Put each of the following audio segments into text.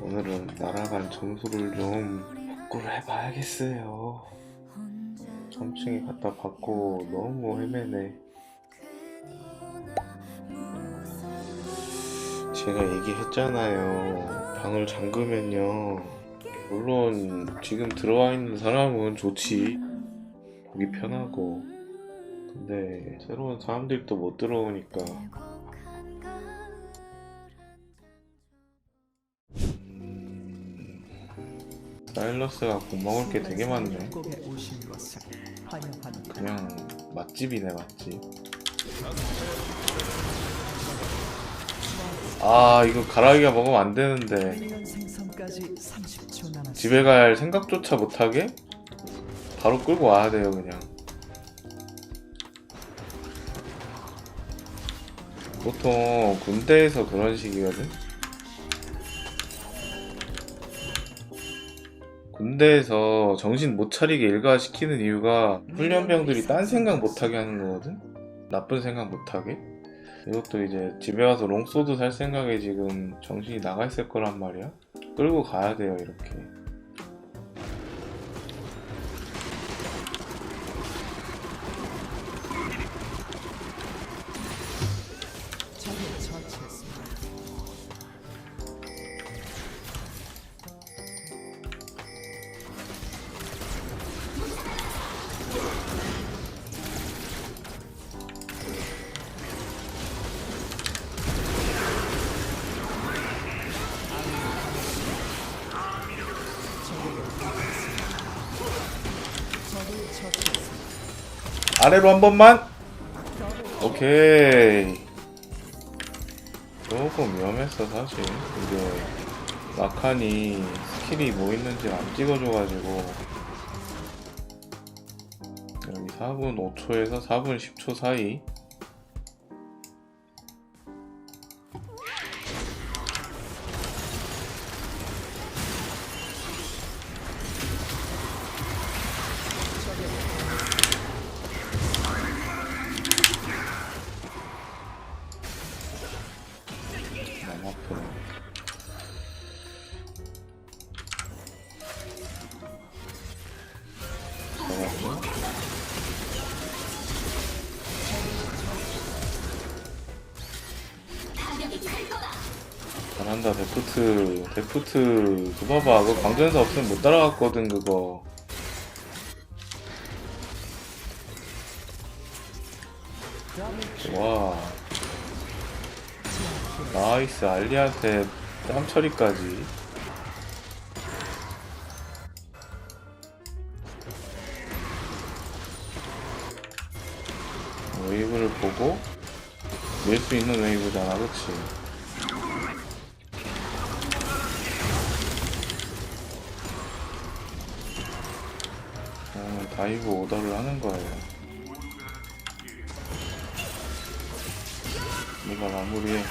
오늘은 날아간 점수를 좀 복구를 해봐야겠어요. 3층에 갖다 받고 너무 헤매네. 제가 얘기했잖아요. 방을 잠그면요. 물론 지금 들어와 있는 사람은 좋지. 보기 편하고. 근데 새로운 사람들도 못 들어오니까 사일러스가 못 먹을 게 되게 많네. 그냥 맛집이네 맛집. 아 이거 가라기가 먹으면 안 되는데 미니언 생성까지 30초 남았습니다. 집에 갈 생각조차 못하게 바로 끌고 와야 돼요 그냥. 보통 군대에서 그런 식이거든. 군대에서 정신 못 차리게 일가시키는 이유가 훈련병들이 딴 생각 못하게 하는 거거든. 나쁜 생각 못하게. 이것도 이제 집에 와서 롱소드 살 생각에 지금 정신이 나가 있을 거란 말이야. 끌고 가야 돼요 이렇게. 아래로 한 번만. 오케이. 조금 위험했어 사실. 이게 마칸이 스킬이 뭐 있는지 안 찍어줘가지고 여기 4분 5초에서 4분 10초 사이. 데프트 그거 봐봐. 그거 광전사 없으면 못 따라갔거든 그거. 와. 나이스. 알리한테 땀 처리까지. 웨이브를 보고 밀 수 있는 웨이브잖아 그치 다이브 오더를 하는 거예요 네가 마무리해.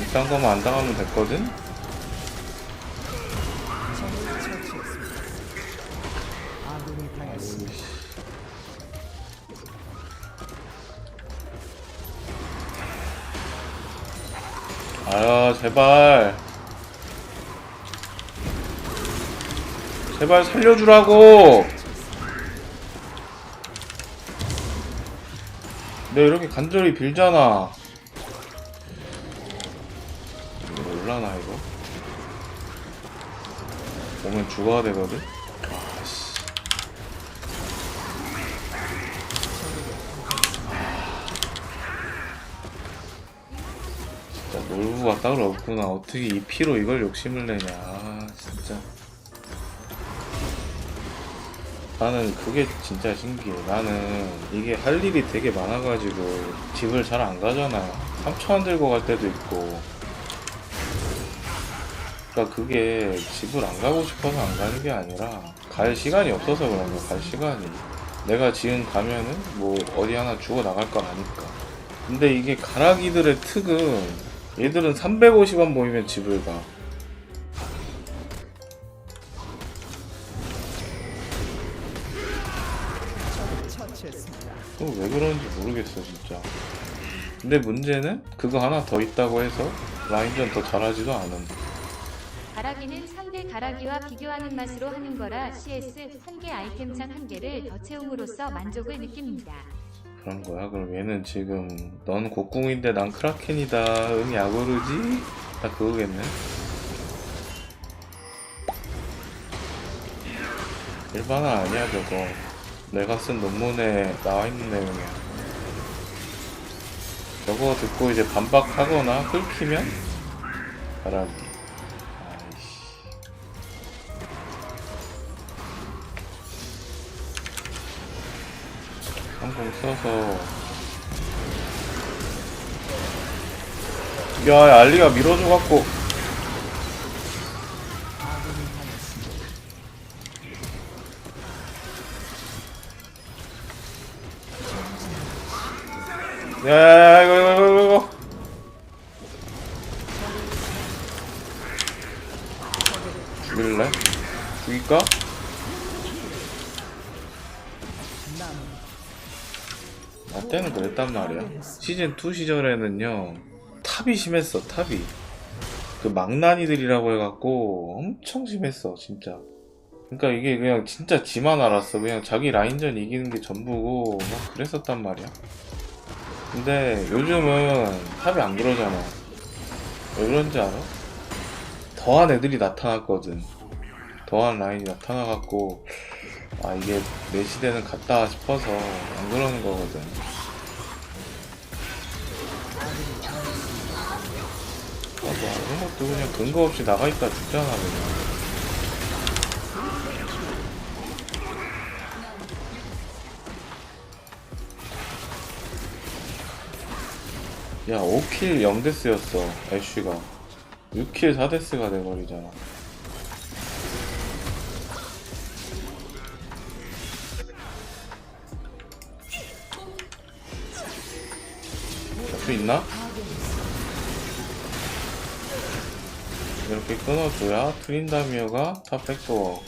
이딴 거만 안 당하면 됐거든? 아이씨. 아야 제발 제발 살려주라고. 내가 이렇게 간절히 빌잖아. 올라나 이거? 오면 죽어야 되거든? 아씨. 진짜 놀부가 따로 없구나. 어떻게 이 피로 이걸 욕심을 내냐. 나는 그게 진짜 신기해. 나는 이게 할 일이 되게 많아가지고 집을 잘 안 가잖아요. 3초안 들고 갈 때도 있고. 그러니까 그게 집을 안 가고 싶어서 안 가는 게 아니라 갈 시간이 없어서 그런 거야. 갈 시간이. 내가 지금 가면은 뭐 어디 하나 주고 나갈 거 아니까. 근데 이게 가라기들의 특은 얘들은 350원 모이면 집을 가. 그거 왜 그런지 모르겠어 진짜. 근데 문제는 그거 하나 더 있다고 해서 라인전 더 잘하지도 않은 가라기는 상대 가라기와 비교하는 맛으로 하는 거라 CS 한 개 아이템창 한 개를 더 채움으로써 만족을 느낍니다. 그런 거야 그럼 얘는 지금 넌 곡궁인데 난 크라켄이다 응 야구르지? 딱 그거겠네 일반화 아니야 저거 내가 쓴 논문에 나와 있는 내용이야. 저거 듣고 이제 반박하거나 긁히면? 바라기 아이씨. 한공 써서. 야 알리가 밀어줘갖고 야야야 이거 이거 이거 이거 죽일래? 죽일까? 나 때는 그랬단 말이야. 시즌 2 시절에는요 탑이 심했어 탑이. 그 망나니들이라고 해갖고 엄청 심했어 진짜. 그러니까 이게 그냥 진짜 지만 알았어. 그냥 자기 라인전 이기는 게 전부고 막 그랬었단 말이야 근데 요즘은 탑이 안 그러잖아. 왜 그런지 알아? 더한 애들이 나타났거든. 더한 라인이 나타나갖고 아 이게 내 시대는 갔다 싶어서 안 그러는 거거든. 아, 뭐 이런 것도 그냥 근거 없이 나가 있다 죽잖아 그냥 야 5킬 0데스였어 애쉬가 6킬 4데스가 돼버리잖아 잡수 있나? 이렇게 끊어줘야 트린다미어가 탑 백도어.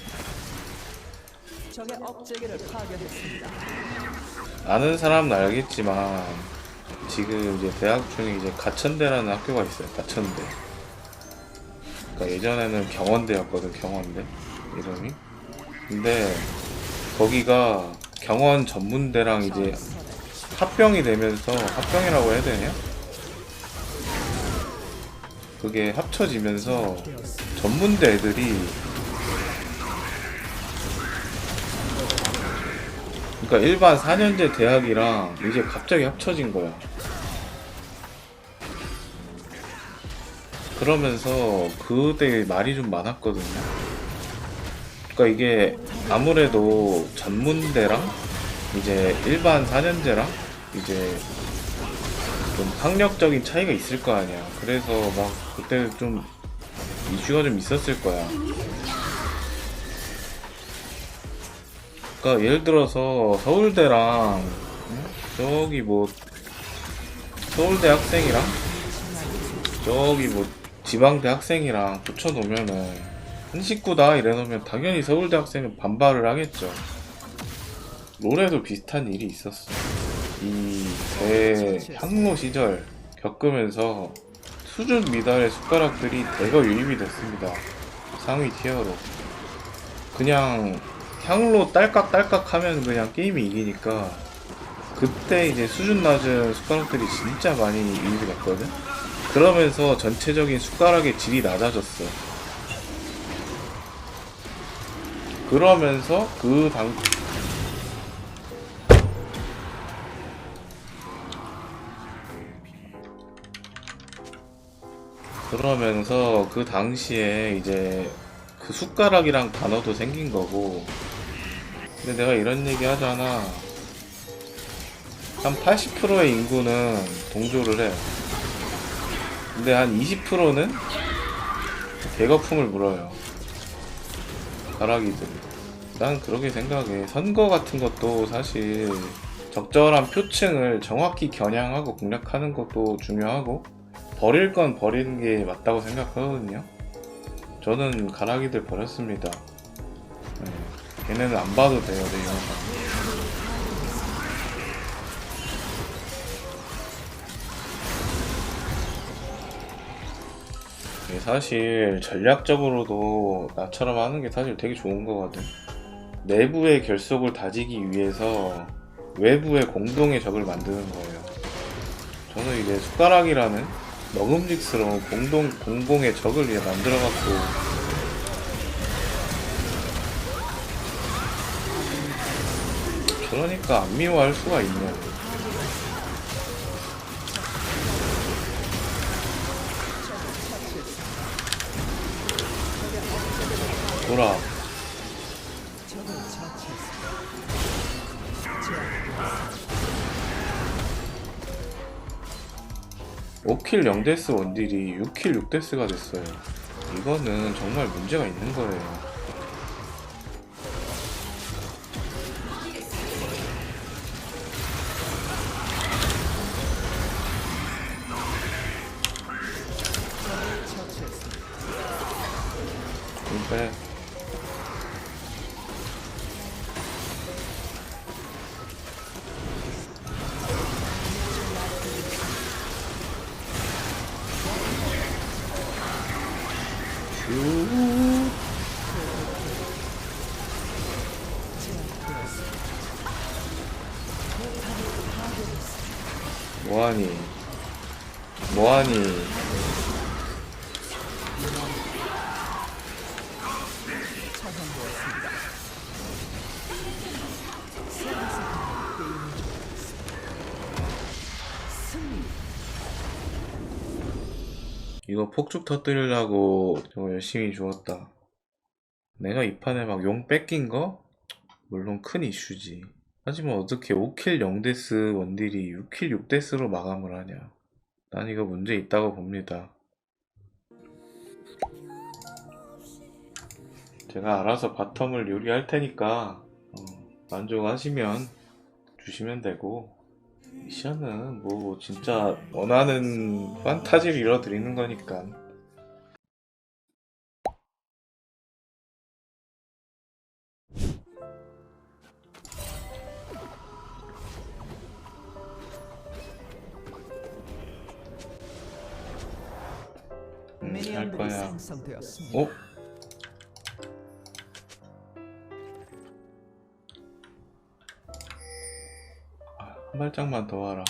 아는 사람은 알겠지만 지금 이제 대학 중에 이제 가천대라는 학교가 있어요. 가천대. 그러니까 예전에는 경원대였거든. 경원대 이름이. 근데 거기가 경원 전문대랑 이제 합병이 되면서 합병이라고 해야 되냐? 그게 합쳐지면서 전문대 애들이 그러니까 일반 4년제 대학이랑 이제 갑자기 합쳐진 거야. 그러면서 그때 말이 좀 많았거든요. 그러니까 이게 아무래도 전문대랑 이제 일반 4년제랑 이제 좀 학력적인 차이가 있을 거 아니야. 그래서 막 그때 좀 이슈가 좀 있었을 거야. 그러니까 예를 들어서 서울대랑 응? 저기 뭐 서울대 학생이랑 저기 뭐 지방대 학생이랑 붙여놓으면은 한 식구다 이래놓으면 당연히 서울대 학생은 반발을 하겠죠. 롤에도 비슷한 일이 있었어. 이대 향로 시절 겪으면서 수준 미달의 숟가락들이 대거 유입이 됐습니다. 상위 티어로. 그냥 향로 딸깍딸깍 하면 그냥 게임이 이기니까 그때 이제 수준 낮은 숟가락들이 진짜 많이 유입이 됐거든? 그러면서 전체적인 숟가락의 질이 낮아졌어. 그러면서 그 당, 그러면서 그 당시에 이제 그 숟가락이랑 단어도 생긴 거고. 근데 내가 이런 얘기 하잖아. 한 80%의 인구는 동조를 해 근데 한 20%는 개거품을 물어요 가락이들 난 그렇게 생각해 선거 같은 것도 사실 적절한 표층을 정확히 겨냥하고 공략하는 것도 중요하고 버릴 건 버리는 게 맞다고 생각하거든요 저는 가락이들 버렸습니다. 네. 걔네는 안 봐도 돼요, 내 영상. 이게 사실 전략적으로도 나처럼 하는 게 사실 되게 좋은 거거든. 내부의 결속을 다지기 위해서 외부의 공동의 적을 만드는 거예요. 저는 이제 숟가락이라는 먹음직스러운 공동 공공의 적을 위해 만들어갖고 그러니까 안 미워할 수가 있냐. 돌아. 5킬 0데스 원딜이 6킬 6데스가 됐어요. 이거는 정말 문제가 있는 거예요. 뭐하니 뭐하니. 이거 폭죽 터뜨리려고 정말 열심히 주었다. 내가 이 판에 막 용 뺏긴 거? 물론 큰 이슈지. 하지만 어떻게 5킬 0데스 원딜이 6킬 6데스로 마감을 하냐. 난 이거 문제 있다고 봅니다. 제가 알아서 바텀을 요리할 테니까 어, 만족하시면 주시면 되고 미션은 뭐 진짜 원하는 판타지를 이뤄드리는 거니까 거야 생성되었습니다. 어? 아, 한 발짝만 더 와라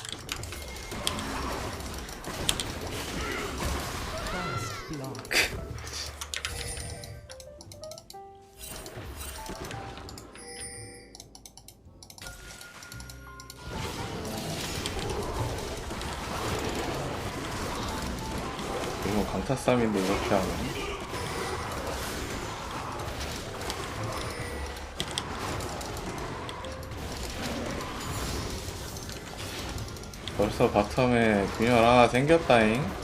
강타 싸움인데 이렇게 하면. 벌써 바텀에 균열 하나 생겼다잉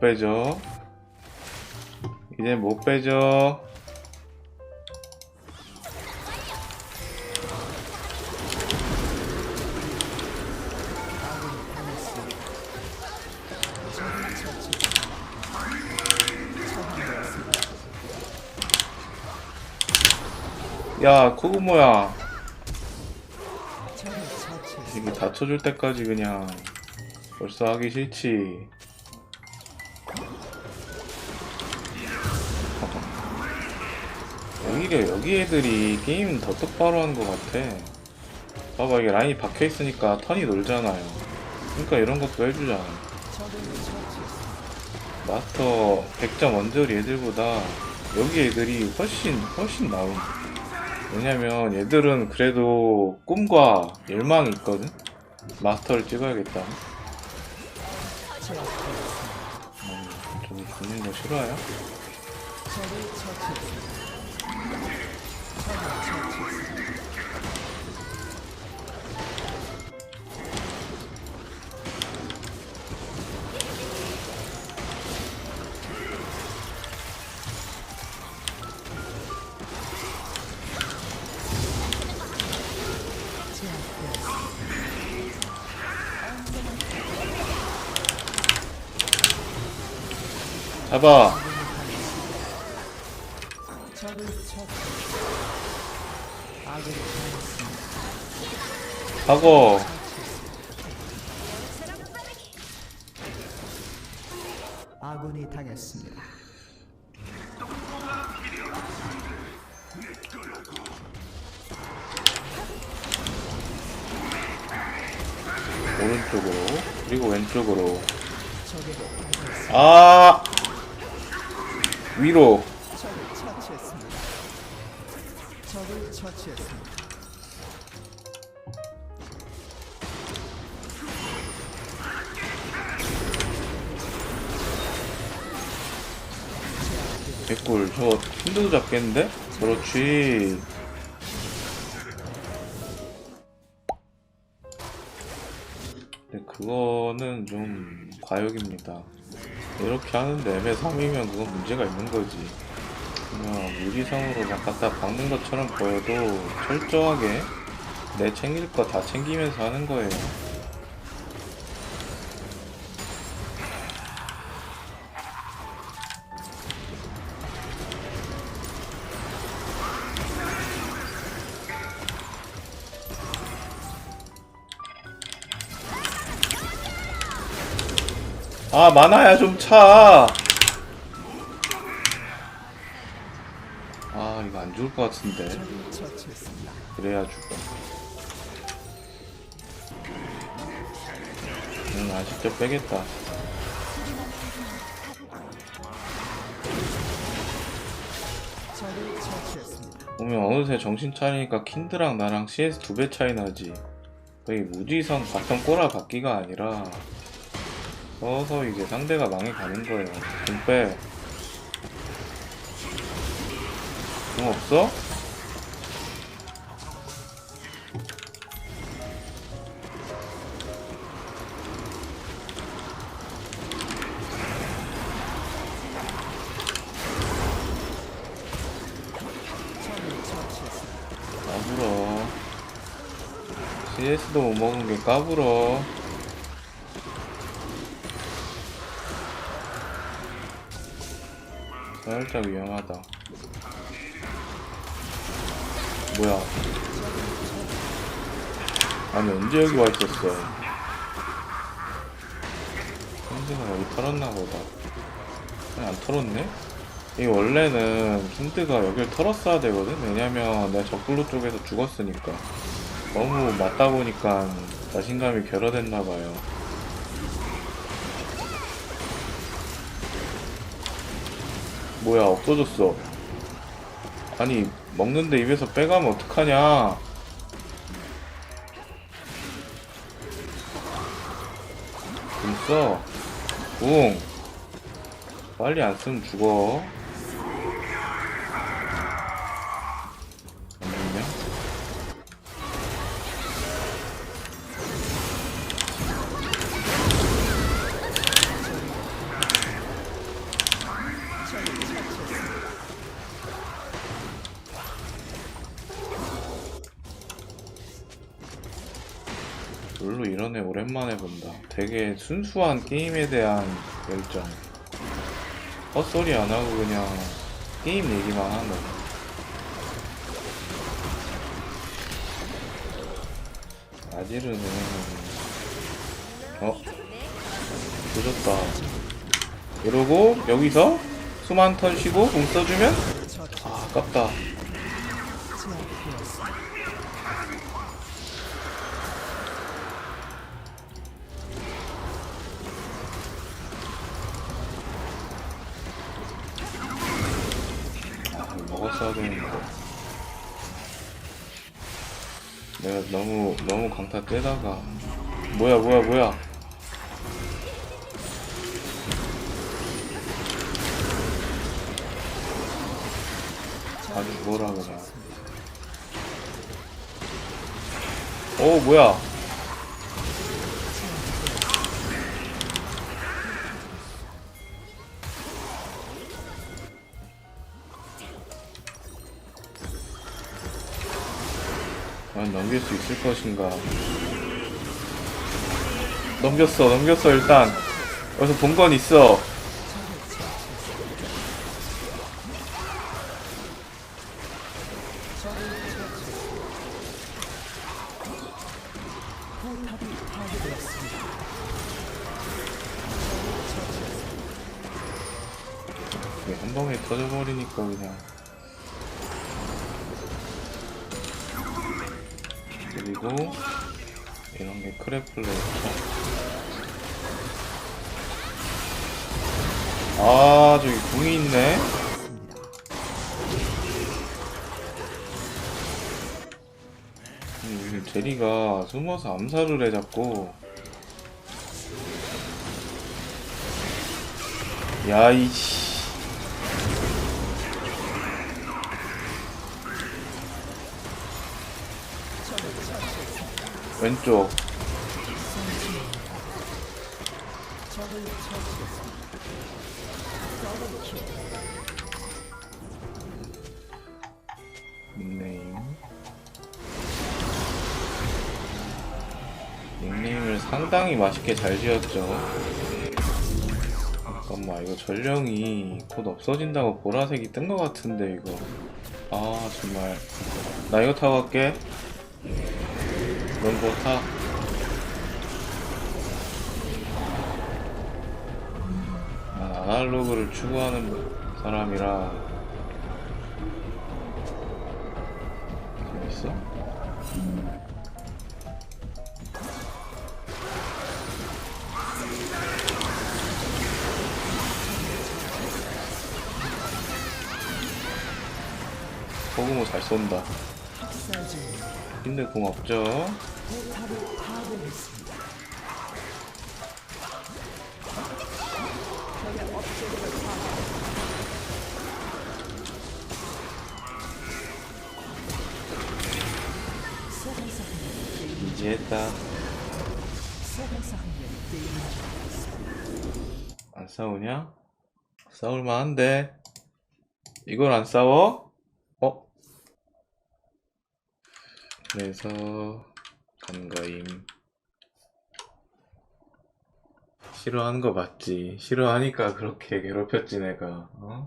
못 빼죠. 이젠 못 빼죠. 야. 적을 처치했습니다. 이게 다쳐줄 때까지 그냥 벌써 하기 싫지. 오히려 여기 애들이 게임 더 똑바로 하는 것 같아. 봐봐, 이게 라인이 박혀 있으니까 턴이 놀잖아요. 그러니까 이런 것도 해주잖아. 마스터 100점 원저리 애들보다 여기 애들이 훨씬, 훨씬 나음. 왜냐면 얘들은 그래도 꿈과 열망이 있거든? 마스터를 찍어야겠다. 음, 좀 죽는 거 싫어요? 적을 처치. 아군이 당했습니다. 사고 아군이 당했습니다. 오른쪽으로 그리고 왼쪽으로. 아 위로. 개꿀 저 힌드도 잡겠는데? 그렇지 근데 그거는 좀 과욕입니다 이렇게 하는데 앱에 3이면 그건 문제가 있는 거지. 그냥 무리성으로 막 갖다 박는 것처럼 보여도 철저하게 내 챙길 거 다 챙기면서 하는 거예요 아 많아야 좀 차. 아 이거 안 좋을 것 같은데. 그래야 죽어. 응, 아 직접 빼겠다. 보면 어느새 정신 차리니까 킨드랑 나랑 CS 두 배 차이 나지. 거의 무지성 바텀 꼬라 받기가 아니라 서서히 이제 상대가 망해가는 거예요. 좀 빼. 좀 없어? 까불어. CS도 못 먹은 게 까불어. 살짝 위험하다. 뭐야? 아니 언제 여기 와 있었어? 힌드가 여기 털었나 보다. 아니, 안 털었네? 이 원래는 힌드가 여길 털었어야 되거든? 왜냐면 내가 적블루 쪽에서 죽었으니까. 너무 맞다 보니까 자신감이 결여됐나봐요. 뭐야, 없어졌어. 아니, 먹는데 입에서 빼가면 어떡하냐. 좀 써. 붕. 빨리 안 쓰면 죽어. 별로 이런 애 오랜만에 본다. 되게 순수한 게임에 대한 열정. 헛소리 안 하고 그냥 게임 얘기만 하는. 아지르는 어 조졌다. 이러고 여기서 숨한턴 쉬고 공 써주면 아, 아깝다. 아, 먹었어야 되는데. 내가 너무 너무 강타 떼다가 뭐야 뭐야 뭐야. 아주 뭐라 그래. 오 뭐야. 넘길 수 있을 것인가? 넘겼어, 넘겼어 일단. 여기서 본 건 있어. 숨어서 암살을 해 자꾸 야이씨. 왼쪽 상당히 맛있게 잘 지었죠. 잠깐만 이거 전령이 곧 없어진다고 보라색이 뜬 것 같은데 이거. 아 정말. 나 이거 타고 갈게. 넌 그거 타? 난 아날로그를 추구하는 사람이라 괴. 소방사 한명 게임 이제 했다. 안 싸우냐? 싸울만한데. 이걸 안 싸워? 어? 그래서 간거임. 싫어하는 거 맞지? 싫어하니까 그렇게 괴롭혔지 내가. 어?